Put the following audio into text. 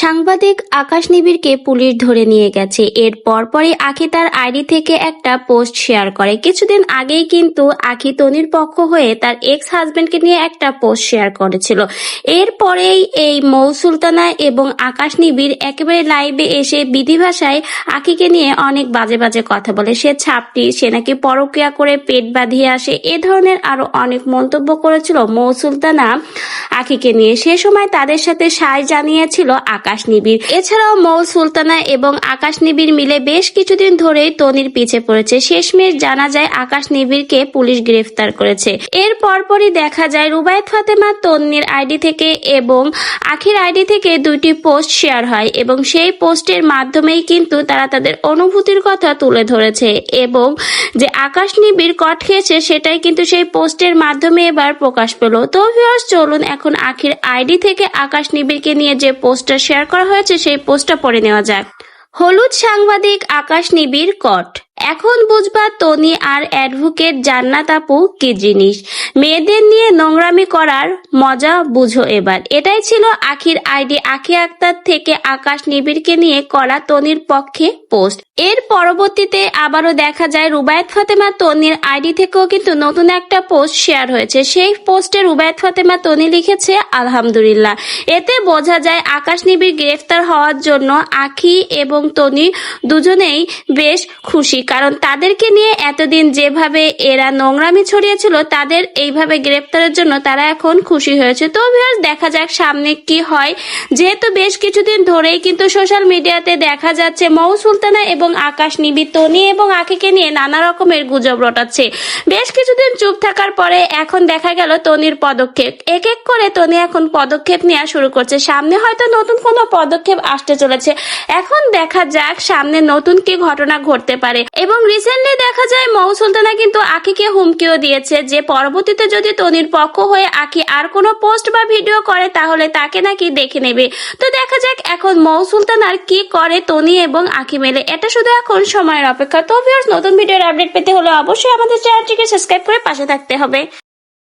সাংবাদিক আকাশ নিবিড়কে পুলিশ ধরে নিয়ে গেছে। এর পরপরই আখি তার আইডি থেকে একটা পোস্ট শেয়ার করে। কিছুদিন আগেই কিন্তু আখি তনির পক্ষ হয়ে তার এক্স হাজবেন্ডকে নিয়ে একটা পোস্ট শেয়ার করেছিল। এরপরেই এই মৌ সুলতানা এবং আকাশ নিবিড় একেবারে লাইভে এসে বিধি ভাষায় আখিকে নিয়ে অনেক বাজে বাজে কথা বলে। সে ছাপটি, সে নাকি পরকিয়া করে পেট বাঁধিয়ে আসে, এ ধরনের আরও অনেক মন্তব্য করেছিল মৌ সুলতানা আখিকে নিয়ে। সে সময় তাদের সাথে সায় জানিয়েছিল আকাশ। নিবিড়। এছাড়াও মৌ সুলতানা এবং আকাশ নিবিড় মিলে বেশ কিছুদিন ধরেই তনির পিছে পড়েছে। শেষমেশ জানা যায় আকাশ নিবিড়কে পুলিশ গ্রেফতার করেছে। এর পরপরই দেখা যায় রুবায়ত ফাতেমা তন্নির আইডি থেকে এবং আখির আইডি থেকে দুইটি পোস্ট শেয়ার হয় এবং সেই পোস্টের মাধ্যমেই কিন্তু তারা তাদের অনুভূতির কথা তুলে ধরেছে এবং যে আকাশ নিবিড় কট খেয়েছে সেটাই কিন্তু সেই পোস্টের মাধ্যমে এবার প্রকাশ পেল। তো চলুন এখন আখির আইডি থেকে আকাশ নিবিড়কে নিয়ে যে পোস্টটা শেয়ার করা হয়েছে সেই পোস্টটা পড়ে নেওয়া যাক। হলুদ সাংবাদিক আকাশ নিবিড় কট। এখন বুঝবা তনি আর অ্যাডভোকেট জান্নাত আপু কি জিনিস? মেয়েদের নিয়ে নোংরামি করার মজা বুঝো এবার। এটাই ছিল আখির আইডি। আখি আক্তার থেকে আকাশ নিবিড়কে নিয়ে করা তনির পক্ষে পোস্ট। এর পরবর্তীতে আবারও দেখা যায় রুবায়ত ফাতেমা তনির আইডি থেকেও কিন্তু নতুন একটা পোস্ট শেয়ার হয়েছে। সেই পোস্টে রুবায়ত ফাতেমা তনি লিখেছে, আলহামদুলিল্লাহ। এতে বোঝা যায় আকাশ নিবিড় গ্রেফতার হওয়ার জন্য আখি এবং তনি দুজনেই বেশ খুশি। কারণ তাদেরকে নিয়ে এতদিন যেভাবে এরা নোংরামি ছড়িয়েছিল, তাদের এইভাবে গ্রেপ্তারের জন্য তারা এখন খুশি হয়েছে। তো ভিউয়ার্স দেখা যাক সামনে কি হয়। যেহেতু বেশ কিছুদিন ধরেই কিন্তু সোশ্যাল মিডিয়াতে দেখা যাচ্ছে মৌ সুলতানা এবং আকাশ নিবি, তনি এবং আখিকে নিয়ে নানা রকমের গুজব রটাচ্ছে। বেশ কিছুদিন চুপ থাকার পরে এখন দেখা গেল তনির পদক্ষেপ। এক এক করে তনি এখন পদক্ষেপ নেওয়া শুরু করছে। সামনে হয়তো নতুন কোনো পদক্ষেপ আসতে চলেছে। এখন দেখা যাক সামনে নতুন কি ঘটনা ঘটতে পারে। এবং রিসেন্টলি দেখা যায় মৌ সুলতানা কিন্তু আখিকে হুমকিও দিয়েছে যে পরবর্তীতে যদি তনির পক্ষ হয়ে আখি আর কোনো পোস্ট বা ভিডিও করে, তাহলে তাকে নাকি দেখে নেবে। তো দেখা যাক এখন মৌ সুলতানার কি করে তনি এবং আখি মেলে। এটা শুধু এখন সময়ের অপেক্ষা। তো ভিউয়ার্স নতুন ভিডিওর আপডেট পেতে হলে অবশ্যই আমাদের চ্যানেলটিকে সাবস্ক্রাইব করে পাশে থাকতে হবে।